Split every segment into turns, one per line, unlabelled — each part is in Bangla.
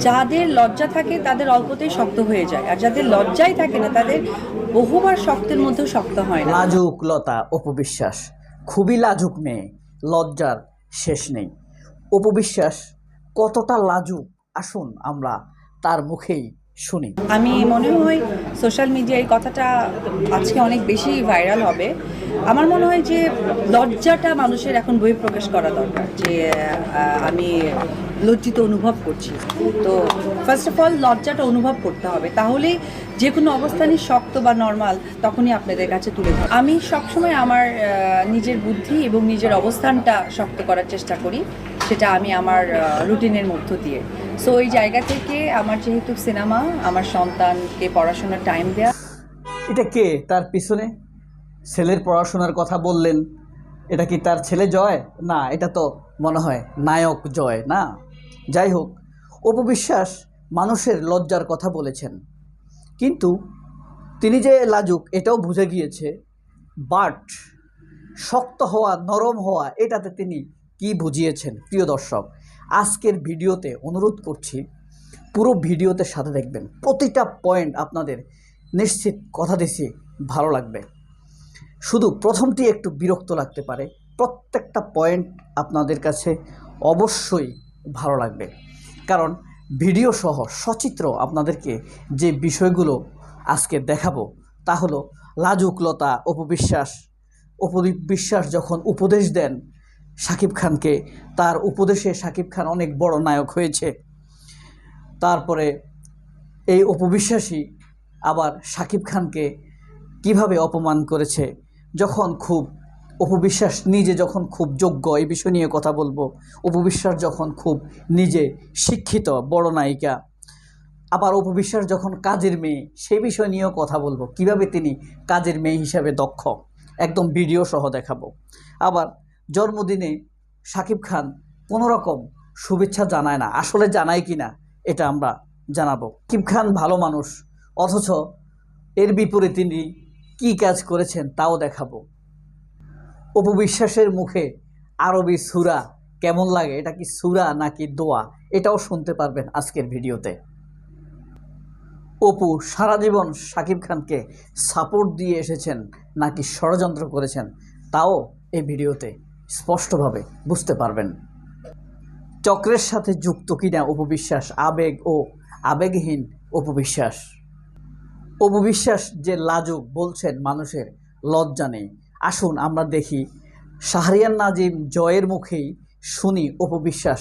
যাদের লজ্জা থাকে তাদের অল্পতেই শক্ত হয়ে যায়। আর যাদের লজ্জাই থাকে না, তাদের বহুবার শক্তের মধ্যেও শক্ত হয় না।
লাজুক লতা, অপবিশ্বাস। খুবই লাজুক মেয়ে, লজ্জার শেষ নেই। অপবিশ্বাস, কতটা লাজুক? আসুন আমরা তার মুখেই শুনি।
আমি মনে হয় সোশ্যাল মিডিয়ায় কথাটা আজকে অনেক বেশি ভাইরাল হবে। আমার মনে হয় যে লজ্জাটা মানুষের এখন বই প্রকাশ করা দরকার যে আমি লজ্জিত অনুভব করছি। তো ফার্স্ট অফ অল লজ্জাটা অনুভব করতে হবে। তাহলেই যে কোনো অবস্থানই শক্ত বা নর্মাল তখনই আপনাদের কাছে তুলে ধর। আমি সবসময় আমার নিজের বুদ্ধি এবং নিজের অবস্থানটা শক্ত করার চেষ্টা করি। সেটা আমি আমার রুটিনের মধ্য দিয়ে। সো ওই জায়গা থেকে আমার যেহেতু সিনেমা, আমার সন্তানকে পড়াশোনার টাইম দেওয়া
এটা কে? তার পিছনে ছেলের পড়াশোনার কথা বললেন। এটা কি তার ছেলে জয়? না, এটা তো মনে হয় নায়ক জয়, না? যাই হোক অপবিশ্বাস মানুষের লজ্জার কথা বলেছেন। কিন্তু তিনি যে লাজুক, এটাও বুঝে গিয়েছে, বাট শক্ত হওয়া, নরম হওয়া, এটাতে তিনি কি বুঝিয়েছেন? প্রিয় দর্শক, আজকের ভিডিওতে অনুরোধ করছি, পুরো ভিডিওতে সাথে দেখবেন। প্রতিটা পয়েন্ট আপনাদের নিশ্চিত কথা দিছি, ভালো লাগবে। শুধু প্রথমটি একটু বিরক্ত লাগতে পারে, প্রত্যেকটা পয়েন্ট আপনাদের কাছে অবশ্যই ভালো লাগবে। কারণ ভিডিও সহ সচিত্র আপনাদেরকে যে বিষয়গুলো আজকে দেখাবো, তা হলো লাজুকলতা, অপবিশ্বাস। অপবিশ্বাস যখন উপদেশ দেন শাকিব খানকে, তার উপদেশে শাকিব খান অনেক বড় নায়ক হয়েছে। তারপরে এই অপবিশ্বাসী আবার শাকিব খানকে কীভাবে অপমান করেছে, যখন খুব অপবিশ্বাস নিজে যখন খুব যোগ্য, এই বিষয় নিয়ে কথা বলব। অপবিশ্বাস যখন খুব নিজে শিক্ষিত বড় নায়িকা, আবার অপবিশ্বাস যখন কাজের মেয়ে, সেই বিষয় নিয়েও কথা বলব। কীভাবে তিনি কাজের মেয়ে হিসাবে দক্ষ, একদম ভিডিও সহ দেখাবো। আবার জন্মদিনে সাকিব খান কোনো রকম শুভেচ্ছা জানায় না। আসলে জানায় কি না, এটা আমরা জানাব। শাকিব খান ভালো মানুষ, অথচ এর বিপরীতে তিনি কী কাজ করেছেন তাও দেখাবো। অপবিশ্বাসের মুখে আরবি সুরা কেমন লাগে? এটা কি সুরা নাকি দোয়া? এটাও শুনতে পারবেন আজকের ভিডিওতে। অপু সারা জীবন শাকিব খানকে সাপোর্ট দিয়ে এসেছেন, নাকি ষড়যন্ত্র করেছেন, তাও এই ভিডিওতে। স্পষ্টভাবে বুঝতে পারবেন। চক্রের সাথে যুক্ত কিনা উপবিশ্বাস আবেগ ও আবেগহীন উপবিশ্বাস। অপবিশ্বাস যে লাজুক বলছেন মানুষের লজ্জা নেই। আসুন আমরা দেখি শাহরিয়ার নাজিম জয়ের মুখেই শুনি অপবিশ্বাস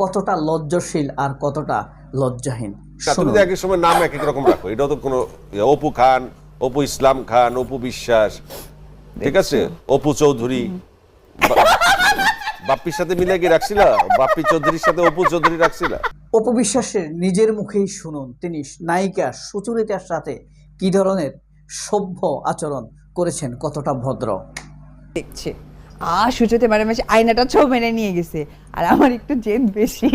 কতটা লজ্জাশীল আর কতটা লজ্জাহীন।
তুমি এক সময় নাম এক এক রকম রাখো। এটাও তো কোনো ইয়ে, অপু খান অপু ইসলাম খান অপু বিশ্বাস ঠিক আছে? অপু চৌধুরী বাপ্পির সাথে মিলে কি রাখছিলা? বাপ্পি চৌধুরীর সাথে অপু চৌধুরী রাখছিলা?
অপবিশ্বাসের নিজের মুখেই শুনুন তিনি নায়িকা সুচরিতার সাথে কী ধরনের সভ্য আচরণ করেছেন কতটা ভদ্র?
দেখছে। আর সুচতে ম্যাডাম এসে আয়নাটা ছো মেনে নিয়ে গেছে। আর আমার একটু জেদ বেশি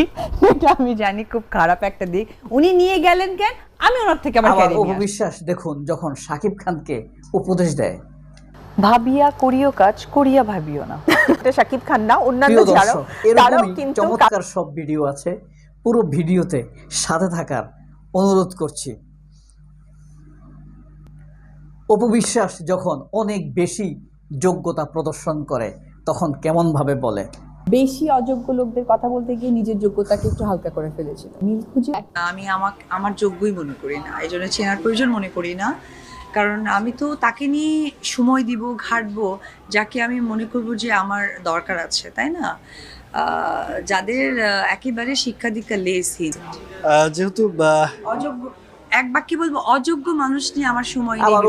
এটা আমি জানি খুব খারাপ একটা দিক। উনি নিয়ে গেলেন কেন? আমি ওনার থেকে কেড়ে
অপবিশ্বাস দেখুন যখন শাকিব খানকে উপদেশ দেয়
ভাবিয়া করিও কাজ করিয়া ভাবিও না।
এটা শাকিব খান না অন্যান্য
প্রিয়
যারা
দর্শক
তারাও কিন্তু
চমৎকার সব ভিডিও আছে। পুরো ভিডিওতে সাথে থাকার অনুরোধ করছি। অপবিশ্বাস যখন অনেক বেশি যোগ্যতা প্রদর্শন করে তখন কেমনভাবে বলে?
বেশি অযোগ্য লোকদের কথা বলতে গিয়ে নিজের যোগ্যতাকে একটু হালকা করে ফেলেছিল। মিল খুঁজে
আমি আমাকে আমার যোগ্যই মনে করি না। এই জন্য চেনার প্রয়োজন মনে করি না। কারণ আমি তো তাকে নিয়ে সময় দিব ঘাটবো যাকে আমি মনে করব যে আমার দরকার আছে তাই না? আহ, যাদের আহ, একেবারে শিক্ষা দীক্ষা লেসহীন
আহ, যেহেতু
অযোগ্য এক বাক্যে বলব অযোগ্য মানুষ নিয়ে আমার সময়
আবার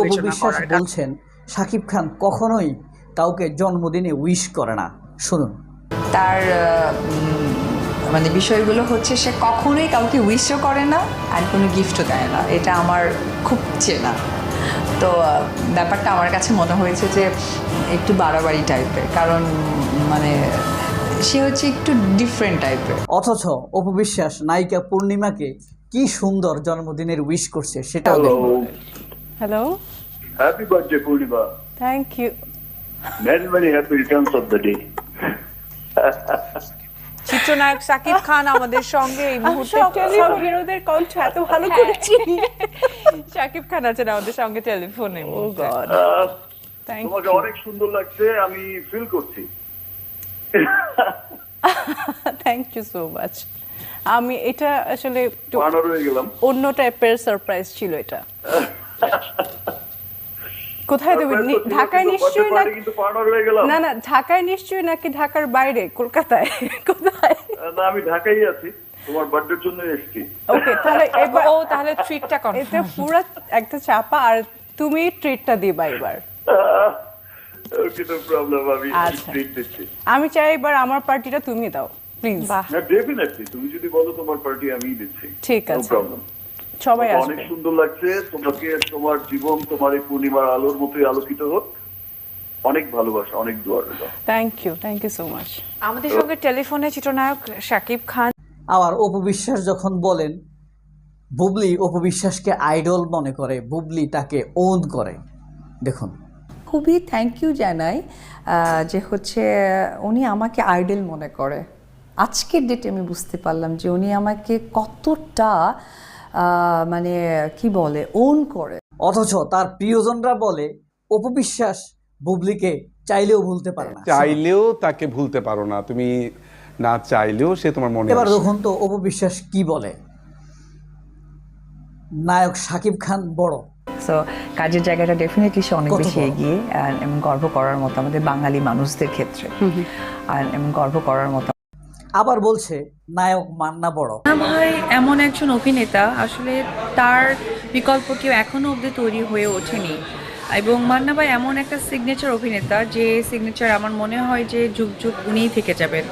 কারণ-
বলছেন শাকিব খান কখনোই কাউকে জন্মদিনে উইশ করে না। শুনুন।
তার উম, মানে বিষয়গুলো হচ্ছে সে কখনোই কাউকে উইশও করে না আর কোনো গিফটও দেয় না। এটা আমার খুব চেনা। তো ব্যাপারটা আমার কাছে মনে হয়েছে যে একটু বাড়াবাড়ি টাইপের। কারণ মানে সে হচ্ছে একটু ডিফারেন্ট টাইপের।
অথচ অপবিশ্বাস নায়িকা পূর্ণিমাকে কি সুন্দর জন্মদিনের উইশ করছে সেটাও দেখুন।
Hello
happy birthday, Purnima.
Thank you
Many, many happy returns of the day.
চিত্রনায়ক সাকিব খান আমাদের সঙ্গে এই মুহূর্তে
হিরোদের কণ্ঠ এত ভালো করেছি।
সাকিব খান আছেন আমাদের সঙ্গে টেলিফোনে ও গড
তোমাকে অনেক সুন্দর লাগছে আমি ফিল করছি।
থ্যাংক ইউ সো মাচ আমি এটা আসলে
হয়ে
অন্য টাইপের সারপ্রাইজ ছিল এটা। কোথায়
তো ছিল,
ঢাকায় নিশ্চয়ই না
হয়ে
না না ঢাকায় নিশ্চয়ই নাকি ঢাকার বাইরে কলকাতায়। কোথায়?
না আমি ঢাকাই আছি। তোমার বার্থডের জন্য এসেছি।
ওকে তাহলে এবার
ও তাহলে ট্রিটটা
এটা পুরো একটা চাপা আর তুমি ট্রিটটা দিবা এবার।
প্রবলেম আমি
আচ্ছা।
ট্রিট দিচ্ছি।
আমি চাই এবার আমার পার্টিটা তুমি দাও প্লিজ
না ডেফিনেটলি তুমি যদি বলো তোমার পার্টি আমিই দিচ্ছি।
ঠিক
নো
আছে।
প্রবলেম
সবাই
অনেক সুন্দর লাগছে। তোমাকে তোমার জীবন তোমার এই পূর্ণিমার আলোর মতোই আলোকিত হোক। অনেক ভালোবাসা অনেক দোয়া রইল।
Thank you thank you so much
আমাদের সঙ্গে টেলিফোনে চিত্রনায়ক সাকিব খান।
আবার অপবিশ্বাস যখন বলেন বুবলি অপবিশ্বাসকে আইডল মনে করে বুবলি তাকে ওন করে। দেখুন।
খুবই থ্যাংক ইউ জানাই আহ, যে হচ্ছে উনি আমাকে আইডল মনে করে। আজকের ডেটে আমি বুঝতে পারলাম যে উনি আমাকে কতটা মানে কি বলে ওন করে।
অথচ তার প্রিয়জনরা বলে অপবিশ্বাস বুবলিকে চাইলেও ভুলতে পারে না।
চাইলেও তাকে ভুলতে পারো না। তুমি না চাইলেও সে তোমার মনে
এবার। দেখুন তো অপবিশ্বাস কি বলে? নায়ক সাকিব খান বড়।
সো কাজের জায়গাটা ডেফিনেটলি সে অনেক বেশি এগিয়ে এবং গর্ব করার মতো আমাদের বাঙালি মানুষদের ক্ষেত্রে। আর এবং গর্ব করার মতো
আবার বলছে নায়ক মান্না বড়।
ভাই এমন একজন অভিনেতা আসলে তার বিকল্প কেউ এখনও অবধি তৈরি হয়ে ওঠেনি। এবং মান্না ভাই এমন একটা সিগনেচার অভিনেতা যে সিগনেচার আমার মনে হয় যে যুগ যুগ উনিই থেকে যাবেন।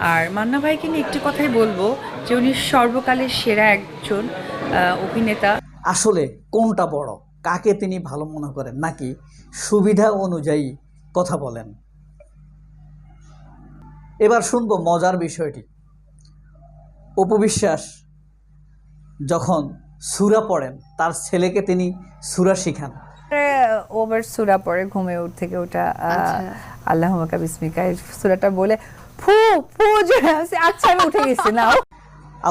আর মান্না ভাইকে নিয়ে একটি কথাই বলব যে উনি সর্বকালের সেরা একজন অভিনেতা।
আসলে কোনটা বড় কাকে তিনি ভালো মনে করেন নাকি সুবিধা অনুযায়ী কথা বলেন? এবার শুনব মজার বিষয়টি। অপবিশ্বাস যখন সুরা পড়েন তার ছেলেকে তিনি সুরা শিখান।
ওভার সুরা পড়ে ঘুমে উঠ থেকে ওটা আল্লাহ মাকা বিসমিকা সুরাটা বলে ফু ফু আচ্ছা আমি উঠে গেছি না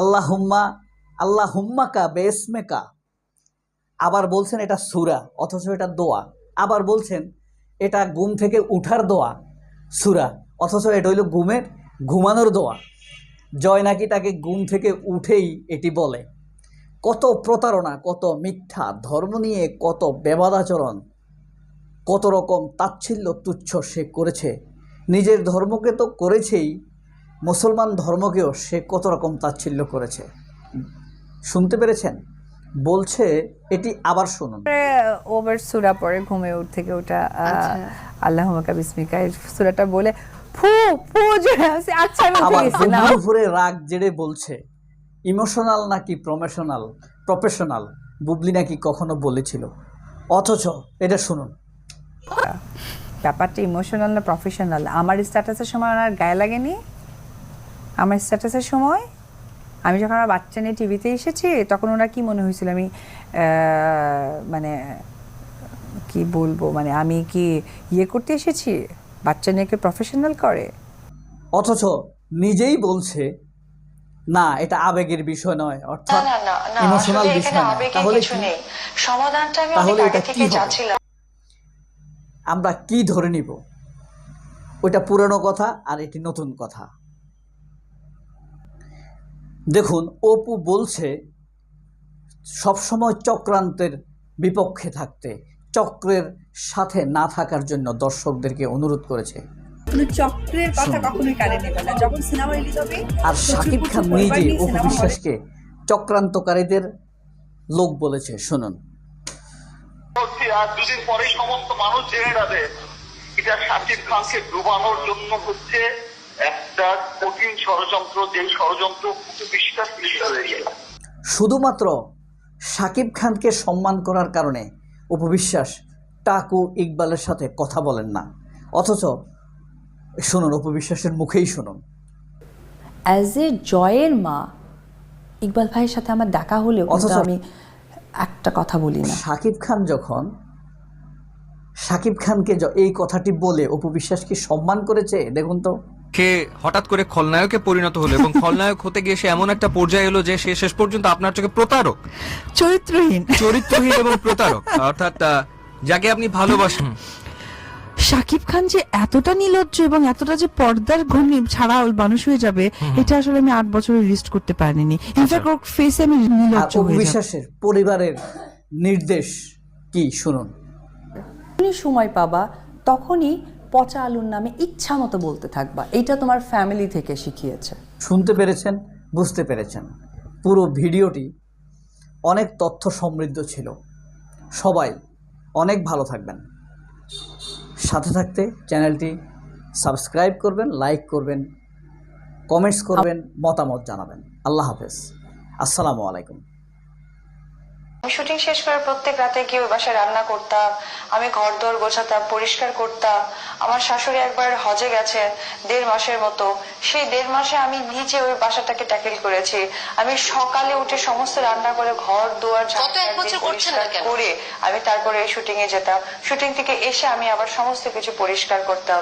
আল্লাহ হুম্মা আল্লাহ হুম্মাকা বেসমেকা। আবার বলছেন এটা সুরা অথচ এটা দোয়া। আবার বলছেন এটা ঘুম থেকে উঠার দোয়া সুরা। অথচ এটা হইল ঘুমের ঘুমানোর দোয়া। জয় নাকি তাকে ঘুম থেকে উঠেই এটি বলে। কত প্রতারণা কত মিথ্যা ধর্ম নিয়ে কত বেবাদাচরণ কত রকম তাচ্ছিল্য তুচ্ছ সে করেছে। নিজের ধর্মকে তো করেছেই মুসলমান ধর্মকেও সে কত রকম তাচ্ছিল্য করেছে। শুনতে পেরেছেন? বলছে এটি আবার শুনুন।
ওভার সুরা পরে ঘুমে উঠ থেকে ওটা আল্লাহ মাকা বিসমিকা। এই সুরাটা বলে ফু ফু আসে, আচ্ছা আমি
আবার
গেছি না।
বুবলির রাগ জেড়ে বলছে ইমোশনাল নাকি প্রফেশনাল প্রফেশনাল বুবলি নাকি কখনো বলেছিল? অথচ এটা শুনুন।
ব্যাপারটা ইমোশনাল না প্রফেশনাল আমার স্ট্যাটাসের সময় ওনার গায়ে লাগেনি? আমার স্ট্যাটাসের সময়? আমি যখন আমার বাচ্চা নিয়ে টিভিতে এসেছি তখন ওনার কি মনে হয়েছিল? আমি মানে কি বলব? মানে আমি কি ইয়ে করতে এসেছি? বাচ্চা নিয়ে প্রফেশনাল করে?
অথচ নিজেই বলছে না এটা আবেগের বিষয় নয় অর্থাৎ ইমোশনাল বিষয় না। তাহলে কি?
সমাধানটা আমি
তাহলে এটা
আগে
কি
থেকে চাচ্ছিলাম
আমরা কি ধরে নিব? ওইটা পুরনো কথা আর এটি নতুন কথা। দেখুন অপু বলছে সবসময় চক্রান্তের বিপক্ষে থাকতে। চক্রের সাথে না থাকার জন্য দর্শকদেরকে অনুরোধ করেছে।
চক্রের কথা কখনোই কানে নেবে না। যখন সিনেমা রিলিজ হবে
আর শাকিব খান নিজে অপু বিশ্বাসকে চক্রান্তকারীদের লোক বলেছে। শুনুন।
আর দুদিন পরে সমস্ত মানুষ জেনে যাবে এটা শাকিব খানকে ডুবানোর জন্য হচ্ছে একটা কঠিন ষড়যন্ত্র যে ষড়যন্ত্র বিশ্বাস
শুধুমাত্র শাকিব খানকে সম্মান করার কারণে উপবিশ্বাস টাকু ইকবালের সাথে কথা বলেন না। অথচ শুনুন উপবিশ্বাসের মুখেই শুনুন।
অ্যাজ এ জয়ের মা ইকবাল ভাইয়ের সাথে আমার দেখা হলেও
অথচ-
আমি একটা কথা বলি না।
শাকিব খান যখন শাকিব খানকে এই কথাটি বলে উপবিশ্বাস কি সম্মান করেছে? দেখুন তো।
সে হঠাৎ করে খলনায়কে পরিণত হলো এবং খলনায়ক হতে গিয়ে সে এমন একটা পর্যায়ে এলো যে সে শেষ পর্যন্ত আপনার চোখে প্রতারক।
চরিত্রহীন।
চরিত্রহীন এবং প্রতারক। অর্থাৎ যাকে আপনি ভালোবাসেন।
শাকিব খান যে এতটা নির্লজ্জ এবং এতটা যে পর্দার ঘূর্ণি ছাড়া ওই মানুষ হয়ে যাবে এটা আসলে আমি আট বছরে রিস্ট করতে পারিনি। ইনফ্যাক্ট ওর ফেসে আমি
আর
নির্লজ্জ হয়ে যাব।
বিশ্বাসের পরিবারের নির্দেশ কি? শুনুন।
সময় পাবা তখনই পচা আলুর নামে ইচ্ছা মতো বলতে থাকবা। এটা তোমার ফ্যামিলি থেকে শিখিয়েছে।
শুনতে পেরেছেন, বুঝতে পেরেছেন। পুরো ভিডিওটি অনেক তথ্য সমৃদ্ধ ছিল। সবাই অনেক ভালো থাকবেন। সাথে থাকতে চ্যানেলটি সাবস্ক্রাইব করবেন, লাইক করবেন, কমেন্টস করবেন, মতামত জানাবেন। আল্লাহ হাফেজ। আসসালামু আলাইকুম।
শুটিং শেষ করে প্রত্যেক রাতে গিয়ে ওই বাসায় রান্না করতাম আমি ঘর দর গোছাতাম পরিষ্কার করতাম। আমার শাশুড়ি একবার হজে গেছে দেড় মাসের মতো। সেই দেড় মাসে আমি নিজে ওই বাসাটাকে ট্যাকেল করেছি। আমি সকালে উঠে সমস্ত রান্না করে ঘর দুয়ার করে আমি তারপরে শুটিং এ যেতাম। শুটিং থেকে এসে আমি আবার সমস্ত কিছু পরিষ্কার করতাম।